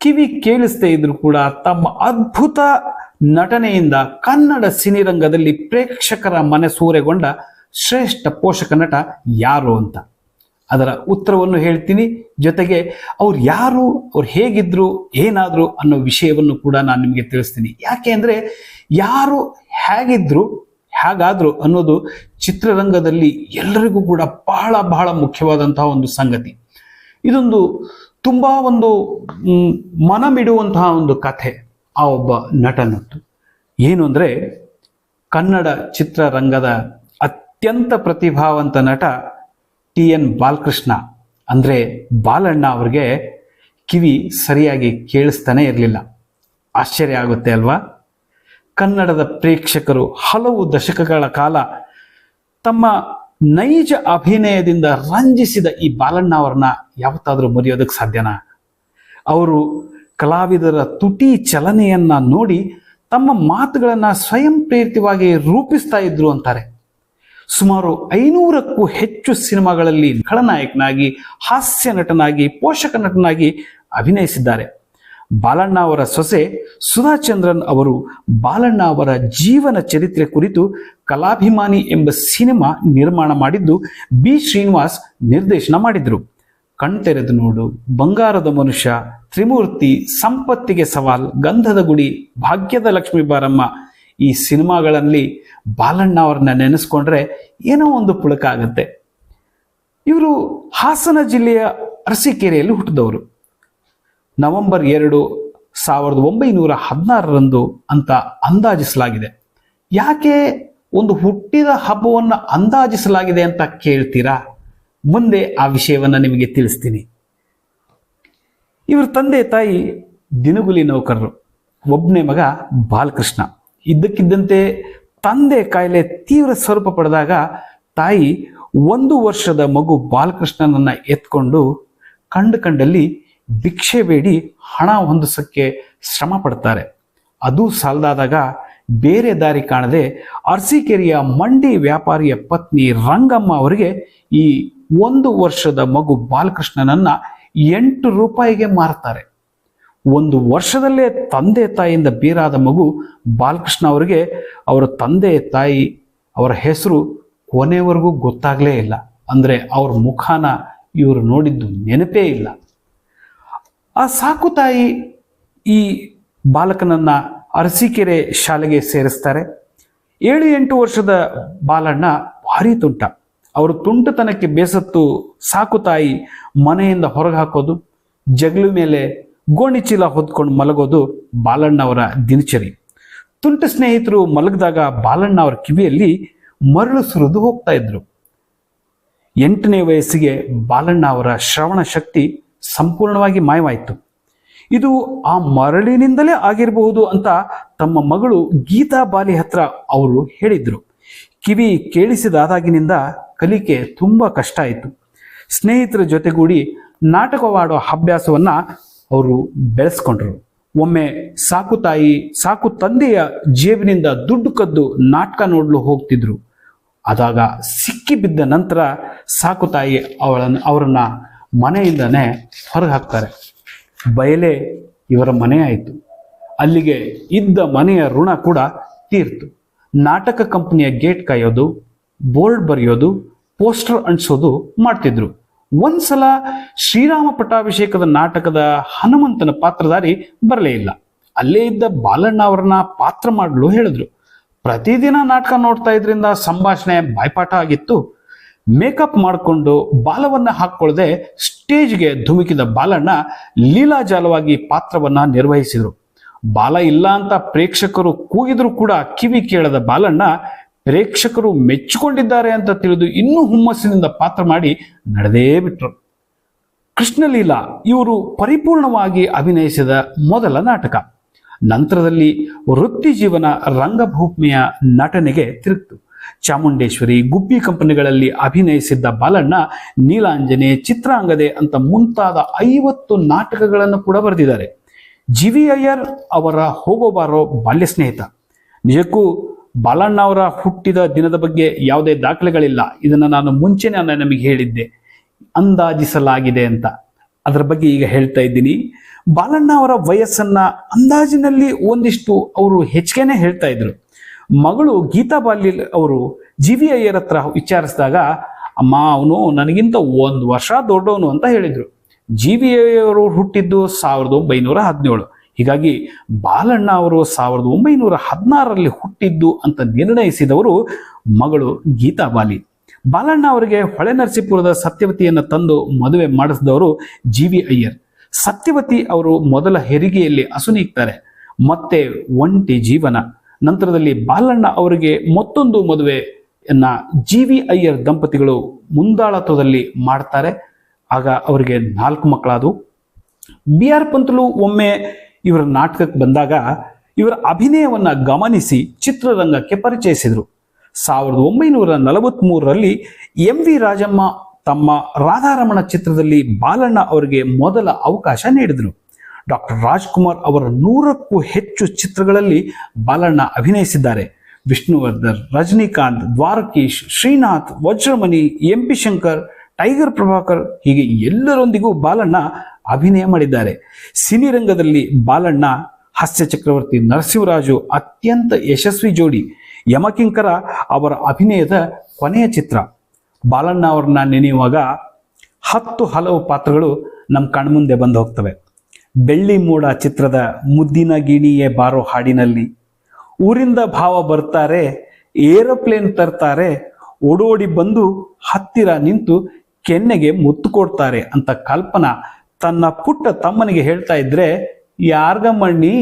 ಕಿವಿ ಕೇಳಿಸ್ತೇ ಇದ್ರು ಕೂಡ ತಮ್ಮ ಅದ್ಭುತ ನಟನೆಯಿಂದ ಕನ್ನಡ ಸಿನಿರಂಗದಲ್ಲಿ ಪ್ರೇಕ್ಷಕರ ಮನಸೂರೆಗೊಂಡ ಶ್ರೇಷ್ಠ ಪೋಷಕ ನಟ ಯಾರು ಅಂತ? ಅದರ ಉತ್ತರವನ್ನು ಹೇಳ್ತೀನಿ. ಜೊತೆಗೆ ಅವ್ರು ಯಾರು, ಅವ್ರು ಹೇಗಿದ್ರು, ಏನಾದ್ರು ಅನ್ನೋ ವಿಷಯವನ್ನು ಕೂಡ ನಾನು ನಿಮಗೆ ತಿಳಿಸ್ತೀನಿ. ಯಾಕೆ ಅಂದರೆ ಯಾರು ಹೇಗಿದ್ರು, ಹೇಗಾದ್ರು ಅನ್ನೋದು ಚಿತ್ರರಂಗದಲ್ಲಿ ಎಲ್ಲರಿಗೂ ಕೂಡ ಬಹಳ ಬಹಳ ಮುಖ್ಯವಾದಂತಹ ಒಂದು ಸಂಗತಿ. ಇದೊಂದು ತುಂಬಾ ಒಂದು ಮನಮಿಡುವಂತಹ ಒಂದು ಕಥೆ ಆ ಒಬ್ಬ ನಟನದ್ದು. ಏನು ಅಂದರೆ ಕನ್ನಡ ಚಿತ್ರರಂಗದ ಅತ್ಯಂತ ಪ್ರತಿಭಾವಂತ ನಟ ಟಿ ಎನ್ ಬಾಲಕೃಷ್ಣ ಅಂದರೆ ಬಾಲಣ್ಣ ಅವ್ರಿಗೆ ಕಿವಿ ಸರಿಯಾಗಿ ಕೇಳಿಸ್ತಾನೆ ಇರಲಿಲ್ಲ. ಆಶ್ಚರ್ಯ ಆಗುತ್ತೆ ಅಲ್ವಾ? ಕನ್ನಡದ ಪ್ರೇಕ್ಷಕರು ಹಲವು ದಶಕಗಳ ಕಾಲ ತಮ್ಮ ನೈಜ ಅಭಿನಯದಿಂದ ರಂಜಿಸಿದ ಈ ಬಾಲಣ್ಣ ಅವ್ರನ್ನ ಯಾವತ್ತಾದರೂ ಮುರಿಯೋದಕ್ಕೆ ಸಾಧ್ಯನಾ? ಅವರು ಕಲಾವಿದರ ತುಟಿ ಚಲನೆಯನ್ನ ನೋಡಿ ತಮ್ಮ ಮಾತುಗಳನ್ನ ಸ್ವಯಂ ಪ್ರೇರಿತವಾಗಿ ರೂಪಿಸ್ತಾ ಇದ್ರು ಅಂತಾರೆ. ಸುಮಾರು ಐನೂರಕ್ಕೂ ಹೆಚ್ಚು ಸಿನಿಮಾಗಳಲ್ಲಿ ಖಳನಾಯಕನಾಗಿ, ಹಾಸ್ಯ ನಟನಾಗಿ, ಪೋಷಕ ನಟನಾಗಿ ಅಭಿನಯಿಸಿದ್ದಾರೆ. ಬಾಲಣ್ಣ ಅವರ ಸೊಸೆ ಸುಧಾಚಂದ್ರನ್ ಅವರು ಬಾಲಣ್ಣ ಅವರ ಜೀವನ ಚರಿತ್ರೆ ಕುರಿತು ಕಲಾಭಿಮಾನಿ ಎಂಬ ಸಿನಿಮಾ ನಿರ್ಮಾಣ ಮಾಡಿದ್ದು ಬಿ ಶ್ರೀನಿವಾಸ್ ನಿರ್ದೇಶನ ಮಾಡಿದರು. ಕಣ್ತೆರೆದು ನೋಡು, ಬಂಗಾರದ ಮನುಷ್ಯ, ತ್ರಿಮೂರ್ತಿ, ಸಂಪತ್ತಿಗೆ ಸವಾಲ್, ಗಂಧದ ಗುಡಿ, ಭಾಗ್ಯದ ಲಕ್ಷ್ಮೀ ಬಾರಮ್ಮ ಈ ಸಿನಿಮಾಗಳಲ್ಲಿ ಬಾಲಣ್ಣ ಅವ್ರನ್ನ ನೆನೆಸ್ಕೊಂಡ್ರೆ ಏನೋ ಒಂದು ಪುಳಕ ಆಗುತ್ತೆ. ಇವರು ಹಾಸನ ಜಿಲ್ಲೆಯ ಅರಸೀಕೆರೆಯಲ್ಲಿ ಹುಟ್ಟಿದವರು. ನವೆಂಬರ್ ಎರಡು ಸಾವಿರದ ಒಂಬೈನೂರ ಹದಿನಾರರಂದು ಅಂತ ಅಂದಾಜಿಸಲಾಗಿದೆ. ಯಾಕೆ ಒಂದು ಹುಟ್ಟಿದ ಹಬ್ಬವನ್ನು ಅಂದಾಜಿಸಲಾಗಿದೆ ಅಂತ ಕೇಳ್ತೀರಾ? ಮುಂದೆ ಆ ವಿಷಯವನ್ನು ನಿಮಗೆ ತಿಳಿಸ್ತೀನಿ. ಇವ್ರ ತಂದೆ ತಾಯಿ ದಿನಗುಲಿ ನೌಕರರು. ಒಬ್ಬನೇ ಮಗ ಬಾಲಕೃಷ್ಣ. ಇದ್ದಕ್ಕಿದ್ದಂತೆ ತಂದೆ ಕಾಯಿಲೆ ತೀವ್ರ ಸ್ವರೂಪ ಪಡೆದಾಗ ತಾಯಿ ಒಂದು ವರ್ಷದ ಮಗು ಬಾಲಕೃಷ್ಣನನ್ನ ಎತ್ಕೊಂಡು ಕಂಡು ಕಂಡಲ್ಲಿ ಭಿಕ್ಷೆ ಬೇಡಿ ಹಣ ಹೊಂದಿಸಕ್ಕೆ ಶ್ರಮ ಪಡ್ತಾರೆ. ಅದು ಸಾಲದಾದಾಗ ಬೇರೆ ದಾರಿ ಕಾಣದೆ ಅರಸೀಕೆರೆಯ ಮಂಡಿ ವ್ಯಾಪಾರಿಯ ಪತ್ನಿ ರಂಗಮ್ಮ ಅವರಿಗೆ ಈ ಒಂದು ವರ್ಷದ ಮಗು ಬಾಲಕೃಷ್ಣನನ್ನ ಎಂಟು ರೂಪಾಯಿಗೆ ಮಾರ್ತಾರೆ ಒಂದು ವರ್ಷದಲ್ಲೇ ತಂದೆ ತಾಯಿಯಿಂದ ಬೀರಾದ ಮಗು ಬಾಲಕೃಷ್ಣ ಅವರಿಗೆ ಅವರ ತಂದೆ ತಾಯಿ ಅವರ ಹೆಸರು ಕೊನೆವರೆಗೂ ಗೊತ್ತಾಗಲೇ ಇಲ್ಲ. ಅಂದರೆ ಅವ್ರ ಮುಖಾನ ಇವರು ನೋಡಿದ್ದು ನೆನಪೇ ಇಲ್ಲ. ಆ ಸಾಕು ತಾಯಿ ಈ ಬಾಲಕನನ್ನ ಅರಸೀಕೆರೆ ಶಾಲೆಗೆ ಸೇರಿಸ್ತಾರೆ. ಏಳು ಎಂಟು ವರ್ಷದ ಬಾಲಣ್ಣ ಭಾರಿ ತುಂಟ. ಅವರು ತುಂಟತನಕ್ಕೆ ಬೇಸತ್ತು ಸಾಕು ತಾಯಿ ಮನೆಯಿಂದ ಹೊರಗೆ ಹಾಕೋದು, ಜಗಲು ಮೇಲೆ ಗೋಣಿ ಚೀಲ ಹೊದ್ಕೊಂಡು ಮಲಗೋದು ಬಾಲಣ್ಣ ಅವರ ದಿನಚರಿ. ತುಂಟ ಸ್ನೇಹಿತರು ಮಲಗಿದಾಗ ಬಾಲಣ್ಣ ಅವರ ಕಿವಿಯಲ್ಲಿ ಮರಳು ಸುರಿದು ಹೋಗ್ತಾ ಇದ್ರು. ಎಂಟನೇ ವಯಸ್ಸಿಗೆ ಬಾಲಣ್ಣ ಅವರ ಶ್ರವಣ ಶಕ್ತಿ ಸಂಪೂರ್ಣವಾಗಿ ಮಾಯವಾಯಿತು. ಇದು ಆ ಮರಳಿನಿಂದಲೇ ಆಗಿರಬಹುದು ಅಂತ ತಮ್ಮ ಮಗಳು ಗೀತಾ ಬಾಲಿ ಹತ್ರ ಅವರು ಹೇಳಿದ್ರು. ಕಿವಿ ಕೇಳಿಸಿದಾದಾಗಿನಿಂದ ಕಲಿಕೆ ತುಂಬಾ ಕಷ್ಟ ಆಯಿತು. ಸ್ನೇಹಿತರ ಜೊತೆಗೂಡಿ ನಾಟಕವಾಡೋ ಅಭ್ಯಾಸವನ್ನ ಅವರು ಬೆಳೆಸ್ಕೊಂಡ್ರು. ಒಮ್ಮೆ ಸಾಕು ತಾಯಿ, ಸಾಕು ತಂದೆಯ ಜೇಬಿನಿಂದ ದುಡ್ಡು ಕದ್ದು ನಾಟಕ ನೋಡಲು ಹೋಗ್ತಿದ್ರು. ಆದಾಗ ಸಿಕ್ಕಿ ಬಿದ್ದ ನಂತರ ಸಾಕು ತಾಯಿ ಅವಳನ್ನು, ಅವರನ್ನ ಮನೆಯಿಂದನೇ ಹೊರಗೆ ಹಾಕ್ತಾರೆ. ಬಯಲೇ ಇವರ ಮನೆ ಆಯಿತು. ಅಲ್ಲಿಗೆ ಇದ್ದ ಮನೆಯ ಋಣ ಕೂಡ ತೀರ್ತು. ನಾಟಕ ಕಂಪನಿಯ ಗೇಟ್ ಕಾಯೋದು, ಬೋರ್ಡ್ ಬರೆಯೋದು, ಪೋಸ್ಟರ್ ಅಂಟಿಸೋದು ಮಾಡ್ತಿದ್ರು. ಒಂದ್ಸಲ ಶ್ರೀರಾಮ ಪಟ್ಟಾಭಿಷೇಕದ ನಾಟಕದ ಹನುಮಂತನ ಪಾತ್ರಧಾರಿ ಬರಲೇ ಇಲ್ಲ. ಅಲ್ಲೇ ಇದ್ದ ಬಾಲಣ್ಣ ಅವರನ್ನ ಪಾತ್ರ ಮಾಡಲು ಹೇಳಿದ್ರು. ಪ್ರತಿದಿನ ನಾಟಕ ನೋಡ್ತಾ ಇದ್ರಿಂದ ಸಂಭಾಷಣೆ ಬಾಯ್ಪಾಠ ಆಗಿತ್ತು. ಮೇಕಪ್ ಮಾಡಿಕೊಂಡು ಬಾಲವನ್ನ ಹಾಕೊಳ್ಳದೆ ಸ್ಟೇಜ್ಗೆ ಧುಮುಕಿದ ಬಾಲಣ್ಣ ಲೀಲಾಜಾಲವಾಗಿ ಪಾತ್ರವನ್ನ ನಿರ್ವಹಿಸಿದರು. ಬಾಲ ಇಲ್ಲ ಅಂತ ಪ್ರೇಕ್ಷಕರು ಕೂಗಿದ್ರು ಕೂಡ ಕಿವಿ ಕೇಳದ ಬಾಲಣ್ಣ ಪ್ರೇಕ್ಷಕರು ಮೆಚ್ಚಿಕೊಂಡಿದ್ದಾರೆ ಅಂತ ತಿಳಿದು ಇನ್ನೂ ಹುಮ್ಮಸ್ಸಿನಿಂದ ಪಾತ್ರ ಮಾಡಿ ನಡೆದೇ ಬಿಟ್ರು. ಕೃಷ್ಣಲೀಲಾ ಇವರು ಪರಿಪೂರ್ಣವಾಗಿ ಅಭಿನಯಿಸಿದ ಮೊದಲ ನಾಟಕ. ನಂತರದಲ್ಲಿ ವೃತ್ತಿ ಜೀವನ ರಂಗಭೂಮಿಯ ನಟನೆಗೆ ತಿರುಗಿತು. ಚಾಮುಂಡೇಶ್ವರಿ ಗುಬ್ಬಿ ಕಂಪನಿಗಳಲ್ಲಿ ಅಭಿನಯಿಸಿದ್ದ ಬಾಲಣ್ಣ ನೀಲಾಂಜನೆ ಚಿತ್ರಾಂಗದೆ ಅಂತ ಮುಂತಾದ ಐವತ್ತು ನಾಟಕಗಳನ್ನು ಕೂಡ ಬರೆದಿದ್ದಾರೆ. ಜಿ ವಿ ಅಯ್ಯರ್ ಅವರ ಹೋಗೋಬಾರೋ ಬಾಲ್ಯ ಸ್ನೇಹಿತ ನಿಜಕ್ಕೂ ಬಾಲಣ್ಣ ಅವರ ಹುಟ್ಟಿದ ದಿನದ ಬಗ್ಗೆ ಯಾವುದೇ ದಾಖಲೆಗಳಿಲ್ಲ. ಇದನ್ನು ನಾನು ಮುಂಚೆ ನಮಗೆ ಹೇಳಿದ್ದೆ. ಅಂದಾಜಿಸಲಾಗಿದೆ ಅಂತ. ಅದರ ಬಗ್ಗೆ ಈಗ ಹೇಳ್ತಾ ಇದ್ದೀನಿ. ಬಾಲಣ್ಣ ಅವರ ವಯಸ್ಸನ್ನ ಅಂದಾಜಿನಲ್ಲಿ ಒಂದಿಷ್ಟು ಅವರು ಹೆಚ್ಚಿಗೆನೆ ಹೇಳ್ತಾ ಇದ್ರು. ಮಗಳು ಗೀತಾ ಬಾಲ್ಯ ಅವರು ಜಿ ವಿ ಅಯ್ಯರ್ ಹತ್ರ ವಿಚಾರಿಸಿದಾಗ, ಅಮ್ಮ, ಅವನು ನನಗಿಂತ ಒಂದು ವರ್ಷ ದೊಡ್ಡವನು ಅಂತ ಹೇಳಿದ್ರು. ಜಿ ವಿ ಹುಟ್ಟಿದ್ದು ಸಾವಿರದ ಒಂಬೈನೂರ ಹದಿನೇಳು. ಹೀಗಾಗಿ ಬಾಲಣ್ಣ ಅವರು ಸಾವಿರದ ಒಂಬೈನೂರ ಹದಿನಾರರಲ್ಲಿ ಹುಟ್ಟಿದ್ದು ಅಂತ ನಿರ್ಣಯಿಸಿದವರು ಮಗಳು ಗೀತಾ ಬಾಲಿ ಬಾಲಣ್ಣ ಅವರಿಗೆ ಹೊಳೆ ನರಸೀಪುರದ ಸತ್ಯವತಿಯನ್ನು ತಂದು ಮದುವೆ ಮಾಡಿಸಿದವರು ಜಿ ವಿ ಅಯ್ಯರ್. ಸತ್ಯವತಿ ಅವರು ಮೊದಲ ಹೆರಿಗೆಯಲ್ಲಿ ಅಸುನೀಗ್ತಾರೆ ಮತ್ತೆ ಒಂಟಿ ಜೀವನ. ನಂತರದಲ್ಲಿ ಬಾಲಣ್ಣ ಅವರಿಗೆ ಮತ್ತೊಂದು ಮದುವೆಯನ್ನ ಜಿ ವಿ ಅಯ್ಯರ್ ದಂಪತಿಗಳು ಮುಂದಾಳತ್ವದಲ್ಲಿ ಮಾಡ್ತಾರೆ. ಆಗ ಅವರಿಗೆ ನಾಲ್ಕು ಮಕ್ಕಳಾದವು. ಬಿ ಆರ್ ಪಂತಲು ಒಮ್ಮೆ ಇವರ ನಾಟಕಕ್ಕೆ ಬಂದಾಗ ಇವರ ಅಭಿನಯವನ್ನು ಗಮನಿಸಿ ಚಿತ್ರರಂಗಕ್ಕೆ ಪರಿಚಯಿಸಿದರು. ಸಾವಿರದ ಒಂಬೈನೂರ ನಲವತ್ಮೂರರಲ್ಲಿ ಎಂ ವಿ ರಾಜಮ್ಮ ತಮ್ಮ ರಾಧಾರಮಣ ಚಿತ್ರದಲ್ಲಿ ಬಾಲಣ್ಣ ಅವರಿಗೆ ಮೊದಲ ಅವಕಾಶ ನೀಡಿದರು. ಡಾಕ್ಟರ್ ರಾಜ್ಕುಮಾರ್ ಅವರ ನೂರಕ್ಕೂ ಹೆಚ್ಚು ಚಿತ್ರಗಳಲ್ಲಿ ಬಾಲಣ್ಣ ಅಭಿನಯಿಸಿದ್ದಾರೆ. Vishnuvardhan, Rajinikanth, Dwarakish, Srinath, Vajramuni, M P Shankar, tiger Prabhakar ಹೀಗೆ ಎಲ್ಲರೊಂದಿಗೂ ಬಾಲಣ್ಣ ಅಭಿನಯ ಮಾಡಿದ್ದಾರೆ. ಸಿನಿರಂಗದಲ್ಲಿ ಬಾಲಣ್ಣ, ಹಾಸ್ಯ ಚಕ್ರವರ್ತಿ ನರಸಿಂಹರಾಜು ಅತ್ಯಂತ ಯಶಸ್ವಿ ಜೋಡಿ ಯಮಕಿಂಕರ ಅವರ ಅಭಿನಯದ ಕೊನೆಯ ಚಿತ್ರ. ಬಾಲಣ್ಣ ಅವರನ್ನ ನೆನೆಯುವಾಗ ಹತ್ತು ಹಲವು ಪಾತ್ರಗಳು ನಮ್ಮ ಕಣ್ಮುಂದೆ ಬಂದು ಹೋಗ್ತವೆ. ಬೆಳ್ಳಿ ಮೂಡ ಚಿತ್ರದ ಮುದ್ದಿನ ಗಿಣಿಯೇ ಬಾರೋ ಹಾಡಿನಲ್ಲಿ ಊರಿಂದ ಭಾವ ಬರ್ತಾರೆ, ಏರೋಪ್ಲೇನ್ ತರ್ತಾರೆ, ಓಡೋಡಿ ಬಂದು ಹತ್ತಿರ ನಿಂತು ಕೆನ್ನೆಗೆ ಮುತ್ತು ಕೊಡ್ತಾರೆ ಅಂತ ಕಲ್ಪನಾ ತನ್ನ ಪುಟ್ಟ ತಮ್ಮನಿಗೆ ಹೇಳ್ತಾ ಇದ್ರೆ ಯಾರ್ಗಮ್ಮಣ್ಣಿ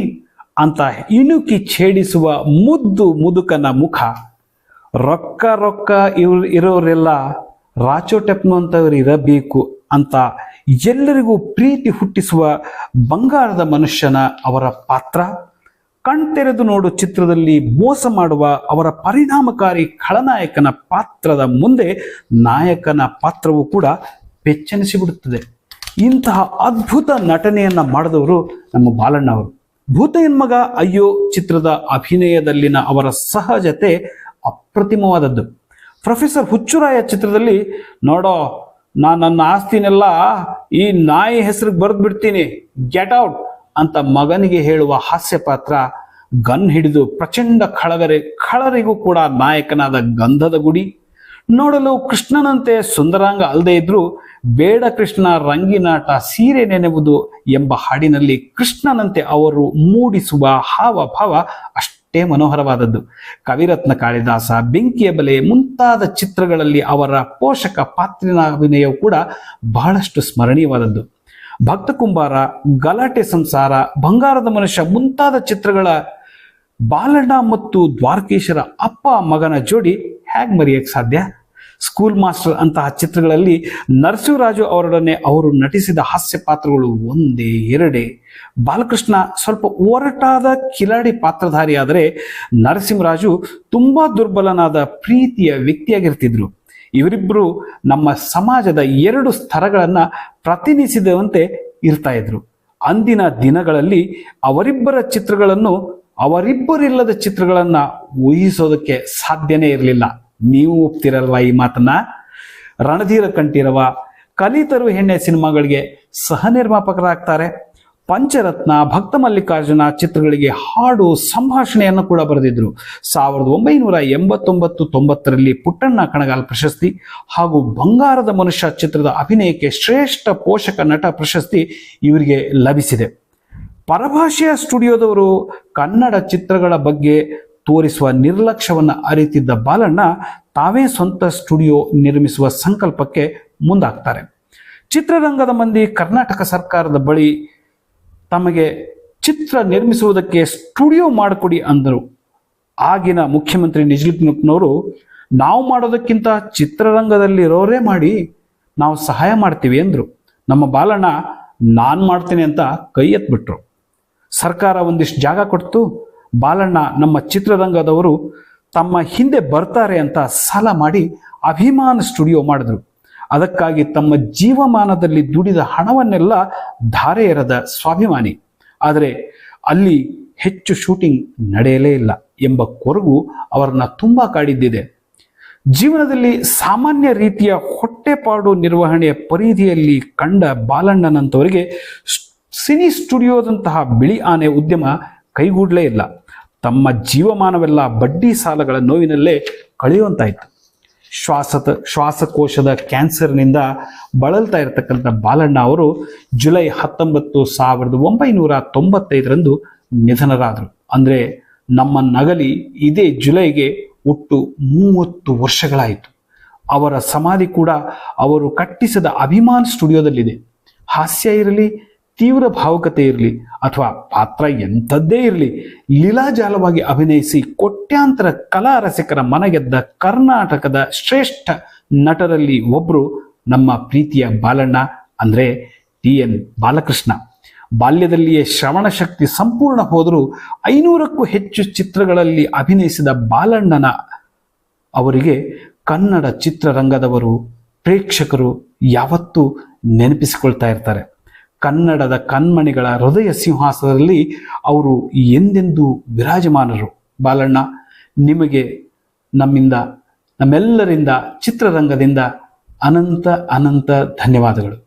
ಅಂತ ಇಣುಕಿ ಛೇಡಿಸುವ ಮುದ್ದು ಮುದುಕನ ಮುಖ, ರೊಕ್ಕ ರೊಕ್ಕ ಇವ್ರು ಇರೋರೆಲ್ಲ ರಾಚೋಟೆಪ್ನು ಅಂತವ್ರು ಇರಬೇಕು ಅಂತ ಎಲ್ಲರಿಗೂ ಪ್ರೀತಿ ಹುಟ್ಟಿಸುವ ಬಂಗಾರದ ಮನುಷ್ಯನ ಅವರ ಪಾತ್ರ, ಕಣ್ತೆರೆದು ನೋಡು ಚಿತ್ರದಲ್ಲಿ ಮೋಸ ಮಾಡುವ ಅವರ ಪರಿಣಾಮಕಾರಿ ಖಳನಾಯಕನ ಪಾತ್ರದ ಮುಂದೆ ನಾಯಕನ ಪಾತ್ರವು ಕೂಡ ಬೆಚ್ಚನಿಸಿಬಿಡುತ್ತದೆ. ಇಂತಹ ಅದ್ಭುತ ನಟನೆಯನ್ನ ಮಾಡಿದವರು ನಮ್ಮ ಬಾಲಣ್ಣ ಅವರು. ಭೂತಯನ್ ಮಗ ಅಯ್ಯೋ ಚಿತ್ರದ ಅಭಿನಯದಲ್ಲಿನ ಅವರ ಸಹಜತೆ ಅಪ್ರತಿಮವಾದದ್ದು. ಪ್ರೊಫೆಸರ್ ಹುಚ್ಚುರಾಯ ಚಿತ್ರದಲ್ಲಿ ನೋಡೋ, ನಾನು ನನ್ನ ಆಸ್ತಿನೆಲ್ಲ ಈ ನಾಯಿ ಹೆಸರಿಗೆ ಬರೆದು ಬಿಡ್ತೀನಿ, ಗೆಟ್ ಔಟ್ ಅಂತ ಮಗನಿಗೆ ಹೇಳುವ ಹಾಸ್ಯ ಪಾತ್ರ ಗನ್ ಹಿಡಿದು ಪ್ರಚಂಡ ಖಳಗರೆ, ಖಳರಿಗೂ ಕೂಡ ನಾಯಕನಾದ ಗಂಧದ ಗುಡಿ. ನೋಡಲು ಕೃಷ್ಣನಂತೆ ಸುಂದರಾಂಗ ಅಲ್ಲದೆ ಇದ್ರೂ ಬೇಡ ಕೃಷ್ಣ ರಂಗಿನಾಟ ಸೀರೆ ನೆನೆವುದು ಎಂಬ ಹಾಡಿನಲ್ಲಿ ಕೃಷ್ಣನಂತೆ ಅವರು ಮೂಡಿಸುವ ಹಾವಭಾವ ಅಷ್ಟೇ ಮನೋಹರವಾದದ್ದು. ಕವಿರತ್ನ ಕಾಳಿದಾಸ, ಬೆಂಕಿಯ ಬಲೆ ಮುಂತಾದ ಚಿತ್ರಗಳಲ್ಲಿ ಅವರ ಪೋಷಕ ಪಾತ್ರಿನ ಅಭಿನಯವು ಕೂಡ ಬಹಳಷ್ಟು ಸ್ಮರಣೀಯವಾದದ್ದು. ಭಕ್ತ ಕುಂಬಾರ, ಗಲಾಟೆ ಸಂಸಾರ, ಬಂಗಾರದ ಮನುಷ್ಯ ಮುಂತಾದ ಚಿತ್ರಗಳ ಬಾಲಣ್ಣ ಮತ್ತು ದ್ವಾರಕೀಶರ ಅಪ್ಪ ಮಗನ ಜೋಡಿ ಹೇಗೆ ಮರೆಯಕ್ಕೆ ಸಾಧ್ಯ? ಸ್ಕೂಲ್ ಮಾಸ್ಟರ್ ಅಂತಹ ಚಿತ್ರಗಳಲ್ಲಿ ನರಸಿಂಹರಾಜು ಅವರೊಡನೆ ಅವರು ನಟಿಸಿದ ಹಾಸ್ಯ ಪಾತ್ರಗಳು ಒಂದೇ, ಎರಡೇ. ಬಾಲಕೃಷ್ಣ ಸ್ವಲ್ಪ ಒರಟಾದ ಕಿಲಾಡಿ ಪಾತ್ರಧಾರಿಯಾದರೆ ನರಸಿಂಹರಾಜು ತುಂಬಾ ದುರ್ಬಲನಾದ ಪ್ರೀತಿಯ ವ್ಯಕ್ತಿಯಾಗಿರ್ತಿದ್ರು. ಇವರಿಬ್ಬರು ನಮ್ಮ ಸಮಾಜದ ಎರಡು ಸ್ತರಗಳನ್ನ ಪ್ರತಿನಿಧಿಸಿದಂತೆ ಇರ್ತಾ ಇದ್ರು. ಅಂದಿನ ದಿನಗಳಲ್ಲಿ ಅವರಿಬ್ಬರ ಚಿತ್ರಗಳನ್ನು ಅವರಿಬ್ಬರಿಲ್ಲದ ಚಿತ್ರಗಳನ್ನು ಊಹಿಸೋದಕ್ಕೆ ಸಾಧ್ಯನೇ ಇರಲಿಲ್ಲ. ನೀವು ಒಪ್ತಿರಲ್ವ ಈ ಮಾತನ್ನ? ರಣಧೀರ ಕಂಠೀರವ, ಕಲಿತರು ಹೆಣ್ಣೆ ಸಿನಿಮಾಗಳಿಗೆ ಸಹ ನಿರ್ಮಾಪಕರಾಗ್ತಾರೆ. ಪಂಚರತ್ನ, ಭಕ್ತ ಮಲ್ಲಿಕಾರ್ಜುನ ಚಿತ್ರಗಳಿಗೆ ಹಾಡು ಸಂಭಾಷಣೆಯನ್ನು ಕೂಡ ಬರೆದಿದ್ರು. ಸಾವಿರದ ಒಂಬೈನೂರ ಎಂಬತ್ತೊಂಬತ್ತು ತೊಂಬತ್ತರಲ್ಲಿ ಪುಟ್ಟಣ್ಣ ಕಣಗಾಲ್ ಪ್ರಶಸ್ತಿ ಹಾಗೂ ಬಂಗಾರದ ಮನುಷ್ಯ ಚಿತ್ರದ ಅಭಿನಯಕ್ಕೆ ಶ್ರೇಷ್ಠ ಪೋಷಕ ನಟ ಪ್ರಶಸ್ತಿ ಇವರಿಗೆ ಲಭಿಸಿದೆ. ಪರಭಾಷೆಯ ಸ್ಟುಡಿಯೋದವರು ಕನ್ನಡ ಚಿತ್ರಗಳ ಬಗ್ಗೆ ತೋರಿಸುವ ನಿರ್ಲಕ್ಷ್ಯವನ್ನು ಅರಿತಿದ್ದ ಬಾಲಣ್ಣ ತಾವೇ ಸ್ವಂತ ಸ್ಟುಡಿಯೋ ನಿರ್ಮಿಸುವ ಸಂಕಲ್ಪಕ್ಕೆ ಮುಂದಾಗ್ತಾರೆ. ಚಿತ್ರರಂಗದ ಮಂದಿ ಕರ್ನಾಟಕ ಸರ್ಕಾರದ ಬಳಿ ತಮಗೆ ಚಿತ್ರ ನಿರ್ಮಿಸುವುದಕ್ಕೆ ಸ್ಟುಡಿಯೋ ಮಾಡಿಕೊಡಿ ಅಂದರು. ಆಗಿನ ಮುಖ್ಯಮಂತ್ರಿ ನಿಜಲಿಂಗಪ್ಪನವರು ನಾವು ಮಾಡೋದಕ್ಕಿಂತ ಚಿತ್ರರಂಗದಲ್ಲಿರೋರೇ ಮಾಡಿ, ನಾವು ಸಹಾಯ ಮಾಡ್ತೀವಿ ಅಂದರು ನಮ್ಮ ಬಾಲಣ್ಣ, ನಾನು ಮಾಡ್ತೀನಿ ಅಂತ ಕೈ ಎತ್ಬಿಟ್ರು. ಸರ್ಕಾರ ಒಂದಿಷ್ಟು ಜಾಗ ಕೊಡ್ತು ಬಾಲಣ್ಣ ನಮ್ಮ ಚಿತ್ರರಂಗದವರು ತಮ್ಮ ಹಿಂದೆ ಬರ್ತಾರೆ ಅಂತ ಸಾಲ ಮಾಡಿ ಅಭಿಮಾನ ಸ್ಟುಡಿಯೋ ಮಾಡಿದ್ರು. ಅದಕ್ಕಾಗಿ ತಮ್ಮ ಜೀವಮಾನದಲ್ಲಿ ದುಡಿದ ಹಣವನ್ನೆಲ್ಲ ಧಾರೆ ಎರೆದ ಸ್ವಾಭಿಮಾನಿ. ಆದರೆ ಅಲ್ಲಿ ಹೆಚ್ಚು ಶೂಟಿಂಗ್ ನಡೆಯಲೇ ಇಲ್ಲ ಎಂಬ ಕೊರಗು ಅವರನ್ನ ತುಂಬಾ ಕಾಡಿದ್ದಿದೆ. ಜೀವನದಲ್ಲಿ ಸಾಮಾನ್ಯ ರೀತಿಯ ಹೊಟ್ಟೆಪಾಡು ನಿರ್ವಹಣೆಯ ಪರಿಧಿಯಲ್ಲಿ ಕಂಡ ಬಾಲಣ್ಣನಂತವರಿಗೆ ಸಿನಿ ಸ್ಟುಡಿಯೋದಂತಹ ಬಿಳಿ ಆನೆ ಉದ್ಯಮ ಕೈಗೂಡಲೇ ಇಲ್ಲ. ತಮ್ಮ ಜೀವಮಾನವೆಲ್ಲ ಬಡ್ಡಿ ಸಾಲಗಳ ನೋವಿನಲ್ಲೇ ಕಳೆಯುವಂತಾಯಿತು. ಶ್ವಾಸದ ಶ್ವಾಸಕೋಶದ ಕ್ಯಾನ್ಸರ್ನಿಂದ ಬಳಲ್ತಾ ಇರತಕ್ಕಂಥ ಬಾಲಣ್ಣ ಅವರು ಜುಲೈ ಹತ್ತೊಂಬತ್ತು ಸಾವಿರದ ಒಂಬೈನೂರ ತೊಂಬತ್ತೈದರಂದು ನಿಧನರಾದರು. ಅಂದರೆ ನಮ್ಮ ನಗಲಿ ಇದೇ ಜುಲೈಗೆ ಒಟ್ಟು ಮೂವತ್ತು ವರ್ಷಗಳಾಯಿತು. ಅವರ ಸಮಾಧಿ ಕೂಡ ಅವರು ಕಟ್ಟಿಸಿದ ಅಭಿಮಾನ್ ಸ್ಟುಡಿಯೋದಲ್ಲಿದೆ. ಹಾಸ್ಯ ಇರಲಿ ತೀವ್ರ ಭಾವುಕತೆ ಇರಲಿ ಅಥವಾ ಪಾತ್ರ ಎಂಥದ್ದೇ ಇರಲಿ, ಲೀಲಾಜಾಲವಾಗಿ ಅಭಿನಯಿಸಿ ಕೋಟ್ಯಾಂತರ ಕಲಾ ರಸಿಕರ ಮನಗೆದ್ದ ಕರ್ನಾಟಕದ ಶ್ರೇಷ್ಠ ನಟರಲ್ಲಿ ಒಬ್ಬರು ನಮ್ಮ ಪ್ರೀತಿಯ ಬಾಲಣ್ಣ ಅಂದರೆ ಟಿ ಎನ್ ಬಾಲಕೃಷ್ಣ. ಬಾಲ್ಯದಲ್ಲಿಯೇ ಶ್ರವಣ ಶಕ್ತಿ ಸಂಪೂರ್ಣ ಹೋದರೂ ಐನೂರಕ್ಕೂ ಹೆಚ್ಚು ಚಿತ್ರಗಳಲ್ಲಿ ಅಭಿನಯಿಸಿದ ಬಾಲಣ್ಣನ ಅವರಿಗೆ ಕನ್ನಡ ಚಿತ್ರರಂಗದವರು ಪ್ರೇಕ್ಷಕರು ಯಾವತ್ತೂ ನೆನಪಿಸಿಕೊಳ್ತಾ ಇರ್ತಾರೆ. ಕನ್ನಡದ ಕಣ್ಮಣಿಗಳ ಹೃದಯ ಸಿಂಹಾಸನದಲ್ಲಿ ಅವರು ಎಂದೆಂದೂ ವಿರಾಜಮಾನರು. ಬಾಲಣ್ಣ, ನಿಮಗೆ ನಮ್ಮಿಂದ, ನಮ್ಮೆಲ್ಲರಿಂದ ಚಿತ್ರರಂಗದಿಂದ ಅನಂತ ಅನಂತ ಧನ್ಯವಾದಗಳು.